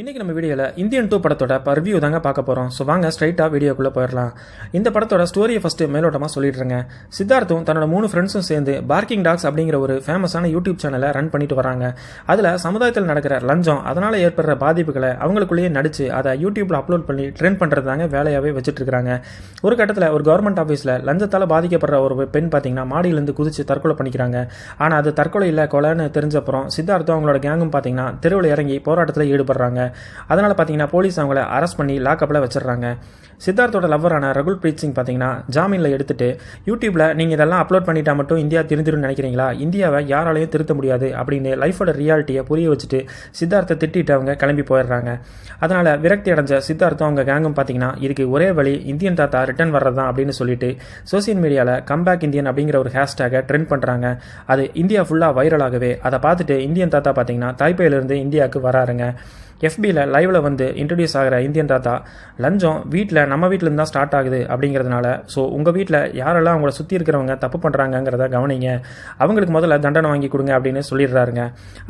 இன்றைக்கி நம்ம வீடியோவில் இந்தியன் டூ படத்தோட பர்வியூ தாங்க பார்க்க போகிறோம் ஸோ வாங்க ஸ்ட்ரைட்டாக வீடியோக்குள்ளே போயிடலாம். இந்த படத்தோட ஸ்டோரியை ஃபஸ்ட்டு மேலோட்டமாக சொல்லிடுறேங்க. சித்தார்த்தும் தன்னோட மூணு ஃப்ரெண்ட்ஸும் சேர்ந்து பார்க்கிங் டாக்ஸ் அப்படிங்கிற ஒரு ஃபேமஸான யூடியூப் சேனலை ரன் பண்ணிட்டு வராங்க. அதில் சமுதாயத்தில் நடக்கிற லஞ்சம் அதனால் ஏற்படுற பாதிப்புகளை அவங்களுக்குள்ளேயே நடிச்சு அதை யூடியூப்பில் அப்லோட் பண்ணி ட்ரெண்ட் பண்ணுறது தாங்க வேலையாகவே வச்சுட்டுருக்காங்க ஒரு கட்டத்தில் ஒரு கவர்மெண்ட் ஆஃபீஸில் லஞ்சத்தால் பாதிக்கப்படுற ஒரு பெண் பார்த்தீங்கன்னா மாடியிலேருந்து குதிச்சு தற்கொலை பண்ணிக்கிறாங்க. ஆனால் அது தற்கொலை இல்லை கொலைன்னு தெரிஞ்சப்புறம் சித்தார்த்தும் அவங்களோட கேங்கும் பார்த்தீங்கன்னா தெருவில் இறங்கி போராட்டத்தில் ஈடுபடுறாங்க. அதனால் பார்த்தீங்கன்னா போலீஸ் அவங்கள அரெஸ்ட் பண்ணி லாக்கப்பில் வச்சிடுறாங்க. சித்தார்த்தோட லவ்வரான ரகுல் பிரீத் சிங் பார்த்தீங்கன்னா ஜாமீனில் எடுத்துட்டு யூடியூப்பில் நீங்கள் இதெல்லாம் அப்லோட் பண்ணிட்டா மட்டும் இந்தியா திருந்திரும் நினைக்கிறீங்களா? இந்தியாவை யாராலையும் திருத்த முடியாது அப்படின்னு லைஃபோட ரியாலிட்டியை புரிய வச்சுட்டு சித்தார்த்தை திட்டிட்டு அவங்க கிளம்பி போயிடுறாங்க. அதனால் விரக்தி அடைஞ்ச சித்தார்த்தும் அவங்க கேங்கும் பார்த்தீங்கன்னா இதுக்கு ஒரே வழி இந்தியன் தாத்தா ரிட்டர்ன் வர்றது தான் அப்படின்னு சொல்லிட்டு சோசியல் மீடியாவில் கம்பேக் இந்தியன் அப்படிங்கிற ஒரு ஹேஷ்டேகை ட்ரெண்ட் பண்ணுறாங்க அது இந்தியா ஃபுல்லாக வைரலாகவே அதை பார்த்துட்டு இந்தியன் தாத்தா பார்த்தீங்கன்னா தாய்பேயிலிருந்து இந்தியாவுக்கு வராருங்க. எஃபியில் லைவில் வந்து இன்ட்ரடியூஸ் ஆகிற இந்தியன் தாத்தா லஞ்சம் வீட்டில் நம்ம வீட்டிலேருந்து தான் ஸ்டார்ட் ஆகுது அப்படிங்கிறதுனால ஸோ உங்கள் வீட்டில் யாரெல்லாம் அவங்கள சுற்றி இருக்கிறவங்க தப்பு பண்ணுறாங்கங்கிறத கவனிங்க. அவங்களுக்கு முதல்ல தண்டனை வாங்கி கொடுங்க அப்படின்னு சொல்லிடுறாருங்க.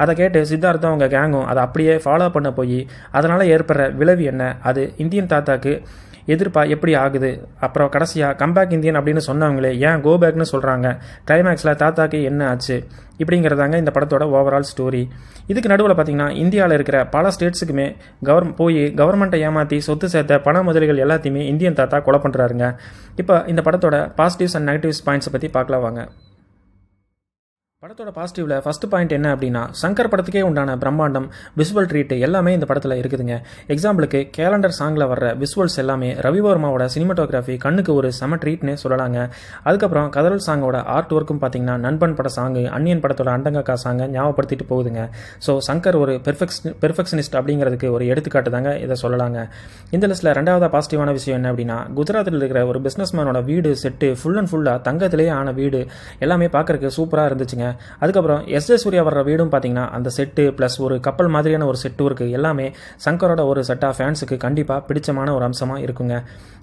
அதை கேட்டு சித்தார்த்தம் அவங்க கேங்கும் அதை அப்படியே ஃபாலோ பண்ண போய் அதனால் ஏற்படுற விளைவு என்ன? அது இந்தியன் தாத்தாக்கு எதிர்ப்பா எப்படி ஆகுது? அப்புறம் கடைசியாக கம்பேக் இந்தியன் அப்படின்னு சொன்னவங்களே ஏன் கோ பேக்னு சொல்கிறாங்க கிளைமேக்ஸில் தாத்தாக்கு என்ன ஆச்சு? இப்படிங்கிறதாங்க இந்த படத்தோட ஓவரால் ஸ்டோரி இதுக்கு நடுவில் பார்த்தீங்கன்னா இந்தியாவில் இருக்கிற பல ஸ்டேட்ஸுக்குமே கவர் போய் கவர்மெண்ட்டை ஏமாற்றி சொத்து சேர்த்த பண முதலிகள் எல்லாத்தையுமே இந்தியன் தாத்தா கொலை பண்ணுறாருங்க இப்போ இந்த படத்தோட பாசிட்டிவ்ஸ் அண்ட் நெகட்டிவ்ஸ் பாயிண்ட்ஸை பற்றி பார்க்கலாம் வாங்க படத்தோட பாசிட்டிவ்ல ஃபஸ்ட் பாயிண்ட் என்ன அப்படின்னா சங்கர் படத்துக்கே உண்டான பிரம்மாண்டம் விசுவல் ட்ரீட் எல்லாமே இந்த படத்தில் இருக்குதுங்க. எக்ஸாம்பிளுக்கு கேலண்டர் சாங்கில் வர்ற விசுவல்ஸ் எல்லாமே ரவிவர்மாவோட சினிமாட்டோகிராஃபி கண்ணுக்கு ஒரு செம ட்ரீட்னே சொல்லலாங்க. அதுக்கப்புறம் கதறல் சாங்கோட ஆர்ட் ஒர்க்கும் பார்த்தீங்கன்னா நண்பன் பட சாங்கு அன்னியன் படத்தோட அண்டங்கக்கா சாங்கை ஞாபகப்படுத்திட்டு போகுதுங்க. ஸோ சங்கர் ஒரு பெர்ஃபெக்ட் பெர்ஃபெக்ஷனிஸ்ட் அப்படிங்கிறதுக்கு ஒரு எடுத்துக்காட்டு தாங்க இதை சொல்லலாங்க. இந்த லிஸ்ட்டில் ரெண்டாவது பாசிட்டிவான விஷயம் என்ன அப்படின்னா குஜராத்தில் இருக்கிற ஒரு பிஸ்னஸ் மேனோட வீடு செட்டு ஃபுல் அண்ட் ஃபுல்லாக தங்கத்திலேயே ஆன வீடு எல்லாமே பார்க்கறதுக்கு சூப்பராக இருந்துச்சுங்க. அதுக்கப்புறம் எஸ் ஜே சூர்யா வர்ற வீடும் பார்த்தீங்கன்னா அந்த செட்டு ப்ளஸ் ஒரு கப்பல் மாதிரியான ஒரு செட்டு இருக்குது எல்லாமே சங்கரோட ஒரு செட்டாக ஃபேன்ஸுக்கு கண்டிப்பாக பிடிச்சமான ஒரு அம்சமாக இருக்குங்க.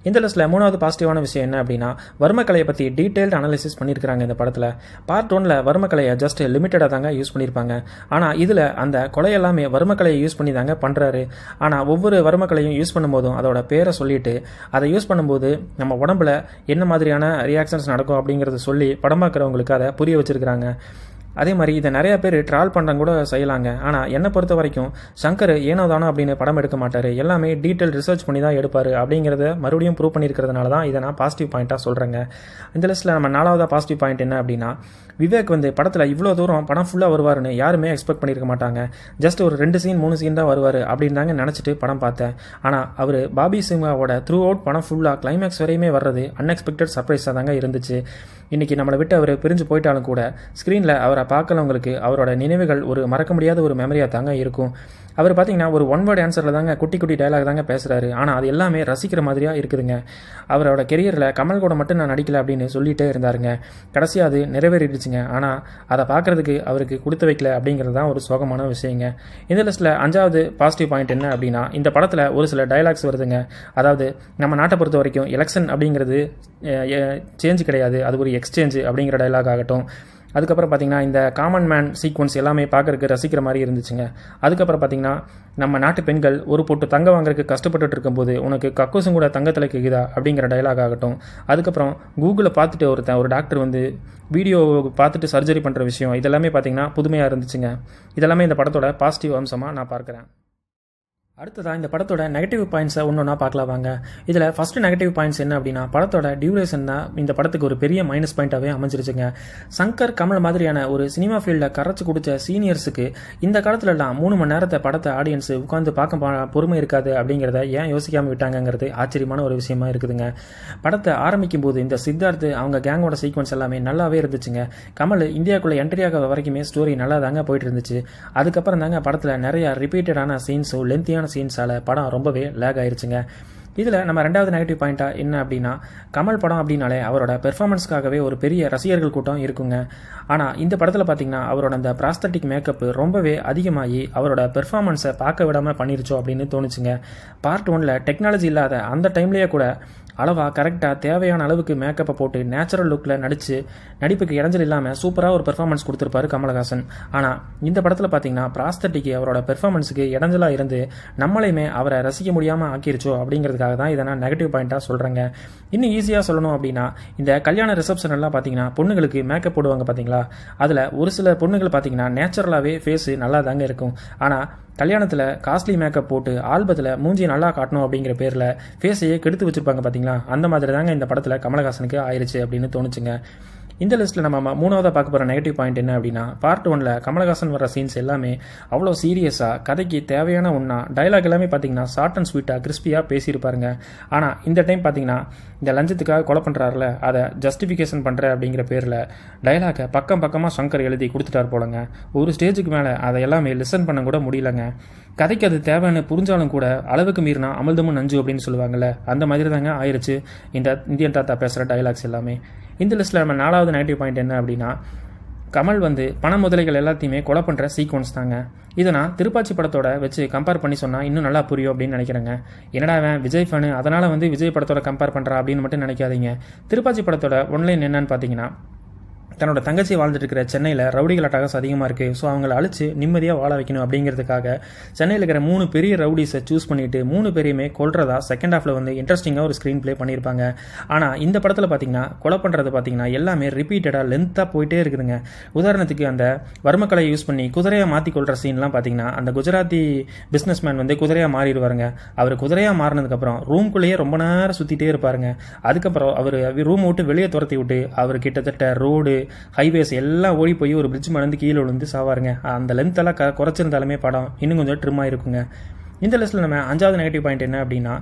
இந்த லிஸ்ட்டில் மூணாவது பாசிட்டிவான விஷயம் என்ன அப்படின்னா வர்மக்கலையை பற்றி டீட்டெயில்டு அனாலிசிஸ் பண்ணியிருக்காங்க இந்த படத்தில். பார்ட் ஒனில் வர்மக்கலையை ஜஸ்ட் லிமிட்டடாக தாங்க யூஸ் பண்ணியிருப்பாங்க ஆனால் இதில் அந்த கொலை எல்லாமே வர்மக்கலையை யூஸ் பண்ணி தாங்க பண்ணுறாரு ஆனால் ஒவ்வொரு வர்மக்கலையும் யூஸ் பண்ணும்போதும் அதோட பேரை சொல்லிட்டு அதை யூஸ் பண்ணும்போது நம்ம உடம்புல என்ன மாதிரியான ரியாக்ஷன்ஸ் நடக்கும் அப்படிங்கிறத சொல்லி படம் பார்க்குறவங்களுக்கு அதை புரிய வச்சுருக்கிறாங்க. அதே மாதிரி இதை நிறைய பேர் ட்ரால் பண்ணுறங்க கூட செய்யலாங்க. ஆனால் என்னை பொறுத்த வரைக்கும் சங்கர் ஏனோ தானோ அப்படின்னு படம் எடுக்க மாட்டார். எல்லாமே டீட்டெயில் ரிசர்ச் பண்ணி தான் எடுப்பார். அப்படிங்கிறத மறுபடியும் ப்ரூவ் பண்ணியிருக்கிறதுனால தான் இதை நான் பாசிட்டிவ் பாயிண்ட்டாக சொல்கிறேங்க இந்த லிஸ்ட்டில் நம்ம நாலாவதாக பாசிட்டிவ் பாயிண்ட் என்ன அப்படின்னா விவேக் வந்து படத்தில் இவ்வளோ தூரம் படம் ஃபுல்லாக வருவார்னு யாருமே எக்ஸ்பெக்ட் பண்ணியிருக்க மாட்டாங்க. ஜஸ்ட் ஒரு ரெண்டு சீன் மூணு சீன் தான் வருவார் அப்படின்னு தாங்க நினச்சிட்டு படம் பார்த்தேன். ஆனால் அவர் பாபி சிம்மாவோட த்ரூ அவுட் படம் ஃபுல்லாக கிளைமேக்ஸ் வரையுமே வர்றது அன்எக்ஸ்பெக்டட் சர்ப்ரைஸாக தாங்க இருந்துச்சு. இன்றைக்கி நம்மளை விட்டு அவர் பிரிஞ்சு போயிட்டாலும் கூட ஸ்க்ரீனில் அவரை பார்க்கலவங்களுக்கு அவரோட நினைவுகள் ஒரு மறக்க முடியாத ஒரு மெமரியாக தாங்க இருக்கும். அவர் பார்த்தீங்கன்னா ஒரு ஒன் வேர்ட் ஆன்சரில் தாங்க குட்டி குட்டி டைலாக் தாங்க பேசுகிறாரு ஆனால் அது எல்லாமே ரசிக்கிற மாதிரியாக இருக்குதுங்க. அவரோட கெரியரில் கமல் கூட மட்டும் நான் நடிக்கல அப்படின்னு சொல்லிகிட்டே இருந்தாருங்க. கடைசியாக அது நிறைவேறிடுச்சுங்க. ஆனால் அதை பார்க்குறதுக்கு அவருக்கு கொடுத்து வைக்கல அப்படிங்கிறது தான் ஒரு சோகமான விஷயங்க. இந்த லிஸ்ட்டில் அஞ்சாவது பாசிட்டிவ் பாயிண்ட் என்ன அப்படின்னா இந்த படத்தில் ஒரு சில டைலாக்ஸ் வருதுங்க. அதாவது நம்ம நாட்டை பொறுத்த வரைக்கும் எலெக்ஷன் அப்படிங்கிறது சேஞ்ச் கிடையாது. அது ஒரு எக்ஸ்சேஞ்சு அப்படிங்கிற டைலாக் ஆகட்டும். அதுக்கப்புறம் பார்த்தீங்கன்னா இந்த காமன் மேன் சீக்வன்ஸ் எல்லாமே பார்க்கறக்கு ரசிக்கிற மாதிரி இருந்துச்சுங்க. அதுக்கப்புறம் பார்த்தீங்கன்னா நம்ம நாட்டு பெண்கள் ஒரு பொட்டு தங்க வாங்குறதுக்கு கஷ்டப்பட்டுட்டு இருக்கும்போது உனக்கு கக்கூசம் கூட தங்கத்தில் கேக்குதா? அப்படிங்கிற டைலாக் ஆகட்டும். அதுக்கப்புறம் கூகுளில் பார்த்துட்டு ஒருத்தன் ஒரு டாக்டர் வந்து வீடியோ பார்த்துட்டு சர்ஜரி பண்ணுற விஷயம் இதெல்லாமே பார்த்தீங்கன்னா புதுமையாக இருந்துச்சுங்க. இதெல்லாமே இந்த படத்தோட பாசிட்டிவ் அம்சமாக நான் பார்க்குறேன். அடுத்ததாக இந்த படத்தோட நெகட்டிவ் பாயிண்ட்ஸை ஒன்று ஒன்றா பார்க்கலாம் வாங்க. இதில் ஃபஸ்ட்டு நெகட்டிவ் பாயிண்ட்ஸ் என்ன அப்படின்னா படத்தோட டியூரேஷன் தான் இந்த படத்துக்கு ஒரு பெரிய மைனஸ் பாயிண்ட்டாகவே அமைஞ்சிருச்சுங்க. சங்கர் கமல் மாதிரியான ஒரு சினிமா ஃபீல்டில் கரைச்சி கொடுத்த சீனியர்ஸுக்கு இந்த காலத்துலலாம் மூணு மணி நேரத்தை படத்தை ஆடியன்ஸ் உட்காந்து பார்க்க பொறுமை இருக்காது அப்படிங்கிறத ஏன் யோசிக்காமல் விட்டாங்கங்கிறது ஆச்சரியமான ஒரு விஷயமா இருக்குதுங்க. படத்தை ஆரம்பிக்கும் போது இந்த சித்தார்த்து அவங்க கேங்கோட சீக்வன்ஸ் எல்லாமே நல்லாவே இருந்துச்சுங்க. கமல் இந்தியாக்குள்ளே என்ட்ரி ஆக வரைக்குமே ஸ்டோரி நல்லா தாங்க போயிட்டு இருந்துச்சு. அதுக்கப்புறம் தாங்க படத்தில் நிறைய ரிப்பீட்டடான சீன்ஸோ லென்த்தியான சீன்ஸால் படம் ரொம்பவே லேக் ஆயிருச்சுங்க. இதில் நம்ம ரெண்டாவது நெகட்டிவ் பாயிண்ட்டாக என்ன அப்படின்னா கமல் படம் அப்படின்னாலே அவரோட பெர்ஃபார்மன்ஸ்க்காகவே ஒரு பெரிய ரசிகர்கள் கூட்டம் இருக்குங்க. ஆனால் இந்த படத்தில் பார்த்தீங்கன்னா அவரோட அந்த ப்ராஸ்தட்டிக் மேக்கப் ரொம்பவே அதிகமாகி அவரோட பெர்ஃபார்மன்ஸை பார்க்க விடாமல் பண்ணிருச்சோ அப்படின்னு தோணுச்சுங்க. பார்ட் ஒனில் டெக்னாலஜி இல்லாத அந்த டைம்லேயே கூட அளவாக கரெக்டாக தேவையான அளவுக்கு மேக்கப்பை போட்டு நேச்சுரல் லுக்கில் நடித்து நடிப்புக்கு இடைஞ்சல் இல்லாமல் சூப்பராக ஒரு பெர்ஃபார்மன்ஸ் கொடுத்துருப்பாரு கமலஹாசன். ஆனால் இந்த படத்தில் பார்த்தீங்கன்னா பிராஸ்தட்டிக்கு அவரோட பெர்ஃபார்மன்ஸுக்கு இடைஞ்சலாக இருந்து நம்மளையுமே அவரை ரசிக்க முடியாமல் ஆக்கிருச்சோ அப்படிங்கிறதுக்காக தான் இதை நான் நெகட்டிவ் பாயிண்ட்டாக சொல்கிறேங்க இன்னும் ஈஸியாக சொல்லணும் அப்படின்னா இந்த கல்யாண ரிசப்ஷன் எல்லாம் பார்த்தீங்கன்னா பொண்ணுங்களுக்கு மேக்கப் போடுவாங்க பார்த்தீங்களா அதில் ஒரு சில பொண்ணுகள் பார்த்தீங்கன்னா நேச்சுரலாகவே ஃபேஸு நல்லா தாங்க இருக்கும். ஆனால் கல்யாணத்தில் காஸ்ட்லி மேக்கப் போட்டு ஆல்பத்தில் மூஞ்சி நல்லா காட்டணும் அப்படிங்கிற பேரில் ஃபேஸையே கெடுத்து வச்சுருப்பாங்க பார்த்தீங்களா அந்த மாதிரி தாங்க இந்த படத்தில் கமலஹாசனுக்கு ஆயிடுச்சு அப்படின்னு தோணுச்சுங்க. இந்த லிஸ்ட்டில் நம்ம மூணாவதாக பார்க்க போகிற நெகட்டிவ் பாயிண்ட் என்ன அப்படின்னா பார்ட் ஒனில் கமலஹாசன் வர சீன்ஸ் எல்லாமே அவ்வளோ சீரியஸாக கதைக்கு தேவையான ஒன்றா டைலாக் எல்லாமே பார்த்தீங்கன்னா ஷார்ட் அண்ட் ஸ்வீட்டாக கிறிஸ்பியாக பேசியிருப்பாருங்க. ஆனால் இந்த டைம் பார்த்தீங்கன்னா இந்த லஞ்சத்துக்காக கொலை பண்ணுறாருல அதை ஜஸ்டிஃபிகேஷன் பண்ணுற அப்படிங்கிற பேரில் டைலாக்கை பக்கம் பக்கமாக சங்கர் எழுதி கொடுத்துட்டார் போலங்க. ஒரு ஸ்டேஜுக்கு மேலே அதை எல்லாமே லிசன் பண்ண கூட முடியலங்க. கதைக்கு அது தேவைன்னு புரிஞ்சாலும் கூட அளவுக்கு மீறினா அமிர்தமும் நஞ்சு அப்படின்னு சொல்லுவாங்கல்ல அந்த மாதிரி தாங்க ஆயிடுச்சு இந்த இந்தியன் தாத்தா பேசுகிற டைலாக்ஸ் எல்லாமே. இந்த லிஸ்ட்டில் நம்ம நாலாவது நெகட்டிவ் பாயிண்ட் என்ன அப்படின்னா கமல் வந்து பண முதலைகள் எல்லாத்தையுமே கொலை பண்ணுற சீக்வன்ஸ் தாங்க. இதை நான் திருப்பாச்சி படத்தோட வச்சு கம்பேர் பண்ணி சொன்னால் இன்னும் நல்லா புரியும் அப்படின்னு நினைக்கிறேங்க. என்னடா அவன் விஜய் ஃபேனு அதனால் வந்து விஜய் படத்தோட கம்பேர் பண்ணுறா அப்படின்னு மட்டும் நினைக்காதீங்க. திருப்பாச்சி படத்தோட ஒன்லைன் என்னன்னு பார்த்தீங்கன்னா தன்னோட தங்கச்சி வாழ்ந்துட்டு இருக்கிற சென்னையில் ரவுடிகள் அட்டகாசம் அதிகமாக இருக்குது ஸோ அவங்கள அழிச்சு நிம்மதியாக வாழ வைக்கணும் அப்படிங்கிறதுக்காக சென்னையில் இருக்கிற மூணு பெரிய ரவுடிஸை சூஸ் பண்ணிட்டு மூணு பேரையுமே கொள்றதா செகண்ட் ஹாஃபில் வந்து இன்ட்ரெஸ்டிங்காக ஒரு ஸ்க்ரீன் ப்ளே பண்ணியிருப்பாங்க. ஆனால் இந்த படத்தில் பார்த்தீங்கன்னா கொலை பண்ணுறது பார்த்தீங்கன்னா எல்லாமே ரிப்பீட்டடாக லென்த்தாக போயிட்டே இருக்குதுங்க. உதாரணத்துக்கு அந்த வர்மக்கலை யூஸ் பண்ணி குதிரையாக மாற்றி கொள்கிற சீன்லாம் பார்த்தீங்கன்னா அந்த குஜராத்தி பிஸ்னஸ் மேன் வந்து குதிரையாக மாறிடுவாருங்க. அவர் குதிரையாக மாறினதுக்கப்புறம் ரூம்குள்ளேயே ரொம்ப நேரம் சுற்றிட்டே இருப்பாருங்க. அதுக்கப்புறம் அவர் ரூம் விட்டு வெளியே துரத்தி விட்டு அவர் கிட்டத்தட்ட ரோடு ஹைவேஸ் எல்லாம் ஓடி போய் ஒரு பிரிட்ஜ் மறந்து கீழே விழுந்து சாவாருங்க. அந்த லென்த் எல்லாம் க குறைச்சிருந்தாலுமே படம் இன்னும் கொஞ்சம் ட்ரிம் இருக்குங்க இந்த லிஸ்ட்டில் நம்ம அஞ்சாவது நெகட்டிவ் பாயிண்ட் என்ன அப்படின்னா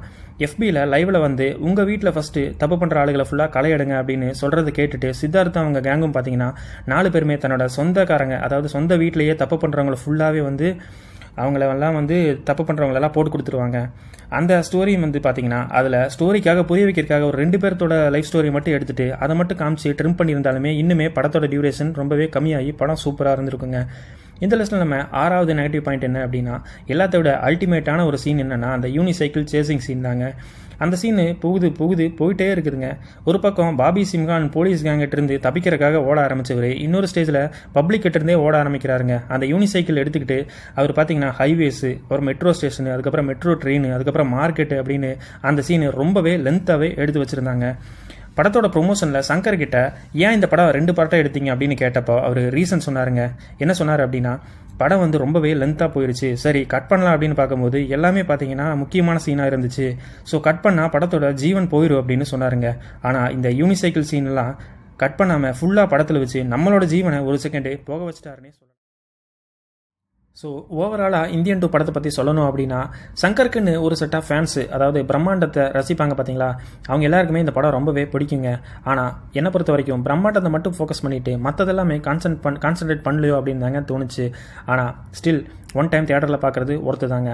எஃபியில் லைவில் வந்து உங்கள் வீட்டில் ஃபஸ்ட்டு தப்பு பண்ணுற ஆளுகளை ஃபுல்லாக களையடுங்க அப்படின்னு சொல்கிறது கேட்டுட்டு சித்தார்த்தம் அவங்க கேங்கும் பார்த்தீங்கன்னா நாலு பேருமே தன்னோட சொந்தக்காரங்க அதாவது சொந்த வீட்டிலேயே தப்பு பண்ணுறவங்கள ஃபுல்லாகவே வந்து அவங்களெல்லாம் வந்து தப்பு பண்ணுறவங்களெல்லாம் போட்டு கொடுத்துருவாங்க. அந்த ஸ்டோரி வந்து பார்த்தீங்கன்னா அதில் ஸ்டோரிக்காக புரிய வைக்கிறதுக்காக ஒரு ரெண்டு பேர்த்தோட லைஃப் ஸ்டோரி மட்டும் எடுத்துட்டு அதை மட்டும் காமிச்சு ட்ரிம் பண்ணியிருந்தாலுமே இன்னுமே படத்தோட டியூரேஷன் ரொம்பவே கம்மியாகி படம் சூப்பராக இருந்திருக்குங்க. இந்த லிஸ்ட்டில் நம்ம ஆறாவது நெகட்டிவ் பாயிண்ட் என்ன அப்படின்னா எல்லாத்தோட அல்டிமேட்டான ஒரு சீன் என்னென்னா அந்த யூனிசைக்கிள் சேசிங் சீன் தாங்க. அந்த சீனு புகுது புகுது போயிட்டே இருக்குதுங்க. ஒரு பக்கம் பாபி சிம்கான் போலீஸ் கேங்கிட்ட இருந்து தப்பிக்கிறதுக்காக ஓட ஆரம்பிச்சவர். இன்னொரு ஸ்டேஜில் பப்ளிக் கிட்டேருந்தே ஓட ஆரம்பிக்கிறாருங்க. அந்த யூனிசைக்கிள் எடுத்துக்கிட்டு அவர் பார்த்தீங்கன்னா ஹைவேஸு ஒரு மெட்ரோ ஸ்டேஷனு அதுக்கப்புறம் மெட்ரோ ட்ரெயின் அதுக்கப்புறம் மார்க்கெட்டு அப்படின்னு அந்த சீனு ரொம்பவே லென்த்தாகவே எடுத்து வச்சுருந்தாங்க. படத்தோட ப்ரொமோஷனில் சங்கர் கிட்ட ஏன் இந்த படம் ரெண்டு பார்ட்டாக எடுத்தீங்க? அப்படின்னு கேட்டப்போ அவர் ரீசன் சொன்னாருங்க. என்ன சொன்னார் அப்படின்னா படம் வந்து ரொம்பவே லென்த்தாக போயிருச்சு. சரி கட் பண்ணலாம் அப்படின்னு பார்க்கும்போது எல்லாமே பார்த்தீங்கன்னா முக்கியமான சீனாக இருந்துச்சு. ஸோ கட் பண்ணால் படத்தோட ஜீவன் போயிடும் அப்படின்னு சொன்னாருங்க. ஆனால் இந்த யூனிசைக்கிள் சீன்லாம் கட் பண்ணாமல் ஃபுல்லாக படத்தில் வச்சு நம்மளோட ஜீவனை ஒரு செகண்டு போக வச்சிட்டாருன்னே சொல்லலாம். ஸோ ஓவராலாக இந்தியன் டூ படத்தை பற்றி சொல்லணும் அப்படின்னா சங்கருக்குன்னு ஒரு செட் ஆஃப் ஃபேன்ஸு அதாவது பிரம்மாண்டத்தை ரசிப்பாங்க பார்த்தீங்களா அவங்க எல்லாருக்குமே இந்த படம் ரொம்பவே பிடிக்குங்க. ஆனால் என்னை பொறுத்த வரைக்கும் பிரம்மாண்டத்தை மட்டும் ஃபோக்கஸ் பண்ணிவிட்டு மற்றதெல்லாமே கான்சன்ட் பண் கான்சன்ட்ரேட் பண்ணலையோ அப்படின்னு தாங்க தோணுச்சு. ஆனால் ஸ்டில் ஒன் டைம் தேட்டரில் பார்க்குறது ஒருத்து தாங்க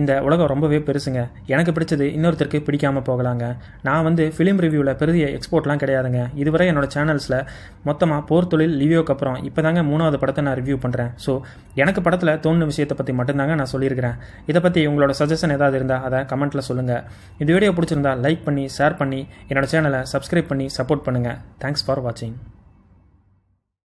இந்த உலகம் ரொம்பவே பெருசுங்க. எனக்கு பிடிச்சது இன்னொருத்தருக்கு பிடிக்காமல் போகலாங்க. நான் வந்து ஃபிலிம் ரிவ்யூவில் பெரிய எக்ஸ்போர்ட்லாம் கிடையாதுங்க. இதுவரை என்னோடய சேனல்ஸில் மொத்தமாக போர் தொழில் லிவியோக்கு அப்புறம் இப்போ தாங்க மூணாவது படத்தை நான் ரிவ்யூ பண்ணுறேன் ஸோ எனக்கு படத்தில் தோணுன விஷயத்தை பற்றி மட்டும்தாங்க நான் சொல்லியிருக்கிறேன். இதை பற்றி உங்களோட சஜஷன் ஏதாவது இருந்தால் அதை கமெண்ட்டில் சொல்லுங்கள் இந்த வீடியோ பிடிச்சிருந்தா லைக் பண்ணி ஷேர் பண்ணி என்னோடய சேனலை சப்ஸ்கிரைப் பண்ணி சப்போர்ட் பண்ணுங்கள் தேங்க்ஸ் ஃபார் வாட்சிங்